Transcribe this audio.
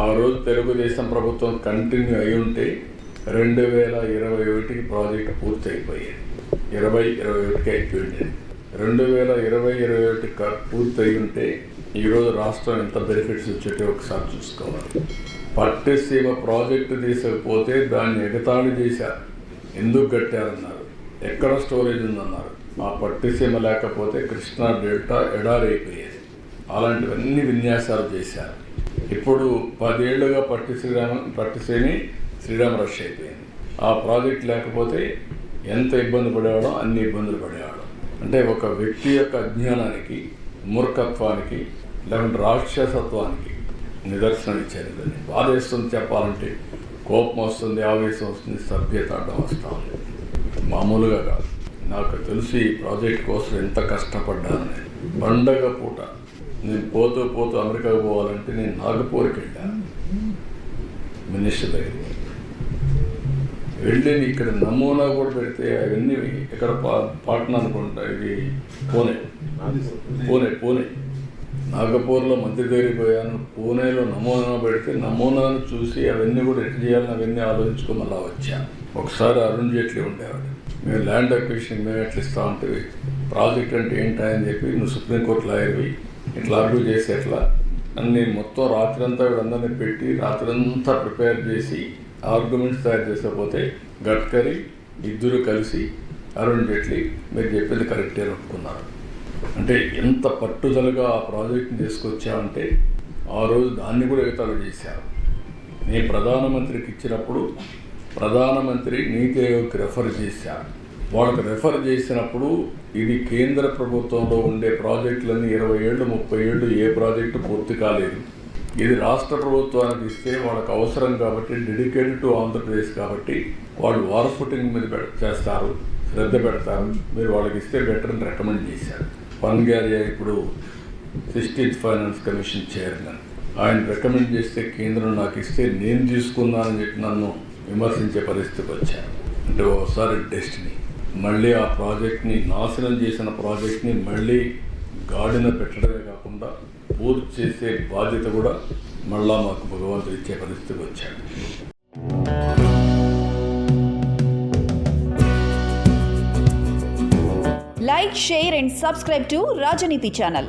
ఆ రోజు తెలుగుదేశం ప్రభుత్వం కంటిన్యూ అయి ఉంటే రెండు వేల ఇరవై ఒకటికి ప్రాజెక్టు పూర్తి అయిపోయేది ఇరవై ఇరవై ఒకటికి అయిపోయింది. రెండు వేల ఇరవై ఇరవై ఒకటి పూర్తి అయి ఉంటే ఈరోజు రాష్ట్రం ఎంత బెనిఫిట్స్ వచ్చేటో ఒకసారి చూసుకోవాలి. పట్టిసీమ ప్రాజెక్టు తీసుకపోతే దాన్ని ఎగతాళి చేశారు. ఎందుకు కట్టారన్నారు? ఎక్కడ స్టోరేజ్ ఉందన్నారు? మా పట్టిసీమ లేకపోతే కృష్ణా డెల్టా ఎడారైపోయేది అలాంటివన్నీ విన్యాసాలు చేశారు. ఇప్పుడు పదేళ్ళుగా పట్టి శ్రీరామ పట్టిశ్రేణి శ్రీరామ రష్ అయిపోయింది. ఆ ప్రాజెక్ట్ లేకపోతే ఎంత ఇబ్బంది పడేవాడో అన్ని ఇబ్బందులు పడేవాడు. అంటే ఒక వ్యక్తి యొక్క అజ్ఞానానికి మూర్ఖత్వానికి లేకుంటే రాక్షసత్వానికి నిదర్శనం ఇచ్చారు దాన్ని బాధేస్తుంది చెప్పాలంటే కోపం వస్తుంది ఆవేశం వస్తుంది సభ్యత అడ్డం వస్తా మామూలుగా కాదు. నాకు తెలిసి ఈ ప్రాజెక్ట్ కోసం ఎంత కష్టపడ్డాను పండగ పూట నేను పోతూ పోతూ అమెరికాకు పోవాలంటే నేను నాగపూర్కి వెళ్ళాను మినిస్టర్ దగ్గర వెళ్ళి ఇక్కడ నమూనా కూడా పెడితే అవన్నీ ఇక్కడ పా- పాట్నా అనుకుంటా ఇది పూణే. పూణే పూణే. నాగపూర్లో మంత్రి దగ్గరికి పోయాను పూణేలో నమూనా పెడితే నమూనాను చూసి అవన్నీ కూడా ఎట్లా చేయాలని అవన్నీ ఆలోచించుకుని అలా వచ్చాను ఒకసారి అరుణ్ జైట్లీ ఉండేవాడు. మేము ల్యాండ్ అక్విజిషన్ మేము ఎట్లా ఇస్తామంటే ప్రాజెక్ట్ అంటే ఏంటా అని చెప్పి నువ్వు సుప్రీంకోర్టు లాయర్వి ఇట్లా అర్గ్యూ చేసి ఎట్లా అన్ని మొత్తం రాత్రంతా వీళ్ళందరినీ పెట్టి రాత్రంతా ప్రిపేర్ చేసి ఆర్గ్యుమెంట్స్ తయారు చేసకపోతే గడ్కరీ ఇద్దరు కలిసి అరుణ్ జైట్లీ మీరు చెప్పింది కరెక్టే అనుకున్నారు ఒప్పుకున్నారు. అంటే ఎంత పట్టుదలగా ఆ ప్రాజెక్ట్ని తీసుకొచ్చామంటే ఆ రోజు దాన్ని కూడా ఎగతాళి చేశారు. నేను ప్రధానమంత్రికి ఇచ్చినప్పుడు ప్రధానమంత్రి నీతి ఆయోగ్కి రెఫర్ చేశారు. వాళ్ళకి రెఫర్ చేసినప్పుడు ఇది కేంద్ర ప్రభుత్వంలో ఉండే ప్రాజెక్టులన్నీ ఇరవై ఏళ్ళు ముప్పై ఏళ్ళు ఏ ప్రాజెక్టు పూర్తి కాలేదు. ఇది రాష్ట్ర ప్రభుత్వానికి ఇస్తే వాళ్ళకి అవసరం కాబట్టి డెడికేటెడ్ టు ఆంధ్రప్రదేశ్ కాబట్టి వాళ్ళు వార్ ఫుటింగ్ మీద చేస్తారు శ్రద్ధ పెడతారు. మీరు వాళ్ళకి ఇస్తే బెటర్ అని రికమెండ్ చేశారు. పవన్ గారి ఇప్పుడు సిక్స్టీన్త్ ఫైనాన్స్ కమిషన్ చైర్మన్ ఆయన రికమెండ్ చేస్తే కేంద్రం నాకు ఇస్తే నేను తీసుకున్నానని చెప్పి నన్ను విమర్శించే పరిస్థితికి వచ్చాను అంటే ఒకసారి డెస్టినీ మళ్ళీ ఆ ప్రాజెక్ట్ని నాశనం చేసిన ప్రాజెక్ట్ని మళ్ళీ గాడిన పెట్టడమే కాకుండా పూర్తి చేసే బాధ్యత కూడా మళ్ళా మాకు భగవంతుడు ఇచ్చే పరిస్థితికి వచ్చాడు. Like share and subscribe to Rajneeti channel